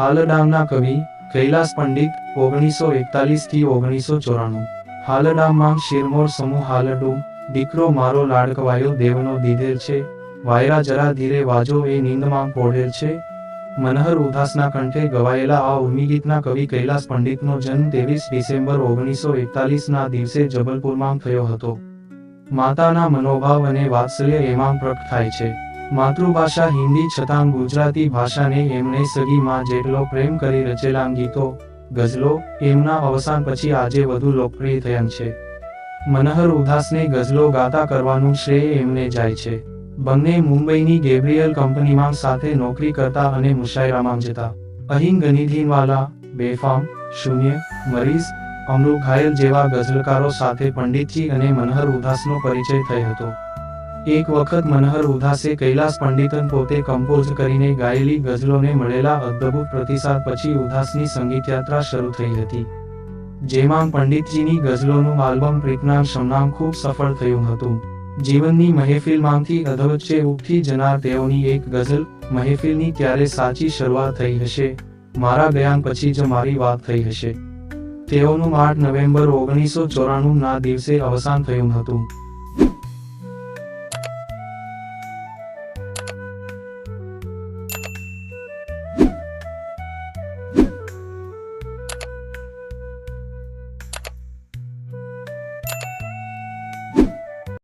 હાલડામના કવિ કૈલાસ પંડિત ઓગણીસો એકતાલીસથી ઓગણીસો ચોરાણું. હાલડામમાં શિરમોર સમૂહ હાલડું, દીકરો મારો લાડકવાયો દેવનો દીધેર છે, વાયરા જરા ધીરે વાજો એ નીંદમાં પોઢેર છે. મનહર ઉદાસના કંઠે ગવાયેલા આ ઉર્મિગીતના કવિ કૈલાસ પંડિતનો જન્મ ત્રેવીસ ડિસેમ્બર ઓગણીસો એકતાલીસના દિવસે જબલપુરમાં થયો હતો. માતાના મનોભાવ અને વાત્સલ્ય એમાં પ્રગટ થાય છે. માતૃભાષા હિન્દી છતાં ગુજરાતી ભાષાને એમણે સગી માં જેટલો પ્રેમ કરી રચેલા ગીતો, ગઝલો, એમના અવસાન પછી આજે વધુ લોકપ્રિય થયા છે. મનહર ઉદાસને ગઝલો ગાતા કરવાનું શ્રેય એમને જાય છે. બંને મુંબઈની ગેબ્રિયલ કંપનીમાં સાથે નોકરી કરતા અને મુશાયરામાં જતા. અહીં ગનીધીનવાલા બેફામ, શૂન્ય, મરીઝ અમરુ ઘાયલ જેવા ગઝલકારો સાથે પંડિતજી અને મનહર ઉદાસનો પરિચય થયો હતો. એક વખત મનહર ઉદાસે કૈલાસ પંડિતન પોતે કમ્પોઝ કરીને ગાયેલી ગઝલોને મળેલા અદ્ભુત પ્રતિસાદ પછી ઉદાસની સંગીત યાત્રા શરૂ થઈ હતી. જેમાં પંડિતજીની ગઝલોનું આલ્બમ પ્રીતનામ શમનામ ખૂબ સફળ થયું હતું. જીવનની મહેફિલમાંથી અધવચ્ચે ઉઠી જનાર તેઓની એક ગઝલ, મહેફિલની ત્યારે સાચી શરૂઆત થઈ હશે. મારા બયાન પછી જ મારી વાત થઈ હશે. તેઓનું આઠ નવેમ્બર ઓગણીસો ચોરાણું ના દિવસે અવસાન થયું હતું.